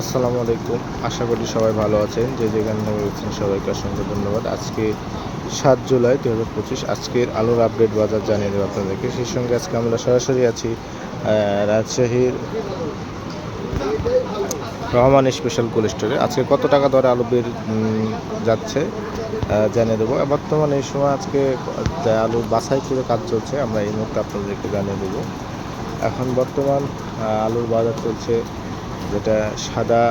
আসসালামু আলাইকুম। আশা করি সবাই ভালো আছেন। যে যেখান থেকে রয়েছেন সবাইকে অসংখ্য ধন্যবাদ। আজকে সাত জুলাই দু হাজার পঁচিশ। আজকের আলোর আপডেট বাজার জানিয়ে দেবো আপনাদেরকে। সেই সঙ্গে আজকে আমরা সরাসরি আছি রাজশাহীর রহমান স্পেশাল কোল্ড স্টোরে আজকে কত টাকা দরে আলু বের যাচ্ছে জানিয়ে দেবো। বর্তমানে এই সময় আজকে আলু বাছাই করে কাজ চলছে। আমরা এই মুহূর্তে আপনাদেরকে জানিয়ে দেবো। এখন বর্তমান আলুর বাজার চলছে যেটা সাদা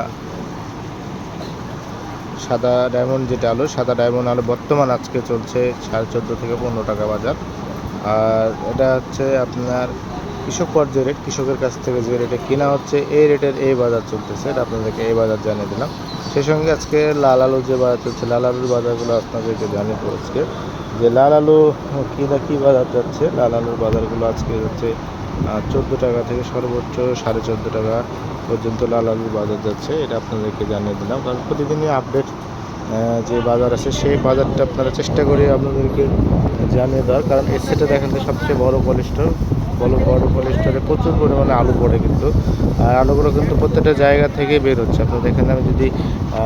সাদা ডায়মন্ড যেটা আলু, সাদা ডায়মন্ড আলু বর্তমান আজকে চলছে সাড়ে চোদ্দ থেকে পনেরো টাকা বাজার। আর এটা হচ্ছে আপনার কৃষক পর্যায়ে রেট কৃষকের কাছ থেকে যে রেটে কেনা হচ্ছে, এই রেটের এই বাজার চলতেছে। এটা আপনাদেরকে এই বাজার জানিয়ে দিলাম। সেই সঙ্গে আজকে লাল আলু যে বাজার চলছে, লাল আলুর বাজারগুলো আপনাদেরকে জানিয়ে দেবো আজকে। যে লাল আলু কী না কী বাজার যাচ্ছে, লাল আলুর বাজারগুলো আজকে হচ্ছে চোদ্দ টাকা থেকে সর্বোচ্চ সাড়ে চোদ্দ টাকা পর্যন্ত লাল আলুর বাজার যাচ্ছে, এটা আপনাদেরকে জানিয়ে দিলাম। কারণ প্রতিদিনই আপডেট যে বাজার আছে, সেই বাজারটা আপনারা চেষ্টা করে আপনাদেরকে জানিয়ে দেওয়ার। কারণ এর সেটা দেখেন যে সবচেয়ে বড় পলিস্টার, বড় বড় পলিস্টারে প্রচুর পরিমাণে আলু পড়ে কিন্তু। আর আলুগুলো কিন্তু প্রত্যেকটা জায়গা থেকে বের হচ্ছে। আপনারা দেখেন, আমি যদি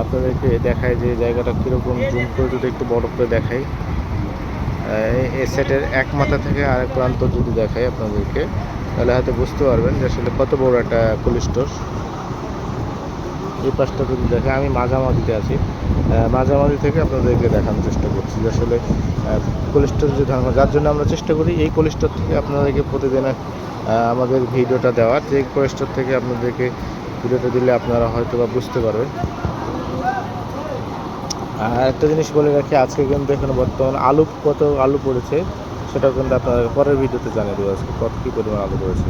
আপনাদেরকে দেখাই যে জায়গাটা কীরকম, জুম করে যদি একটু বড় করে দেখাই। এ সেটের এক মাথা থেকে আরেক প্রান্ত যদি দেখাই আপনাদেরকে। তাহলে হয়তো বুঝতে পারবেন যে আসলে কত বড় একটা কোল্ড স্টোর। এই পাশটা যদি দেখে আমি মাঝামাঝিতে আছি। মাঝামাঝি থেকে আপনাদেরকে দেখানোর চেষ্টা করছি যে আসলে কোল্ড স্টোর যে ধারণা যার জন্য আমরা চেষ্টা করি, এই কোল্ড স্টোর থেকে আপনাদেরকে প্রতিদিন আমাদের ভিডিওটা দেওয়ার। যে কোল্ড স্টোর থেকে আপনাদেরকে ভিডিওটা দিলে আপনারা হয়তো বা বুঝতে পারবেন। আর একটা জিনিস বলে রাখি, আজকে কিন্তু এখানে বর্তমান আলু কত আলু পড়েছে। সেটাও কিন্তু আপনাদের পরের ভিডিওতে জানিয়ে দেবো আজকে কত কী পরিমাণ আলু পড়েছে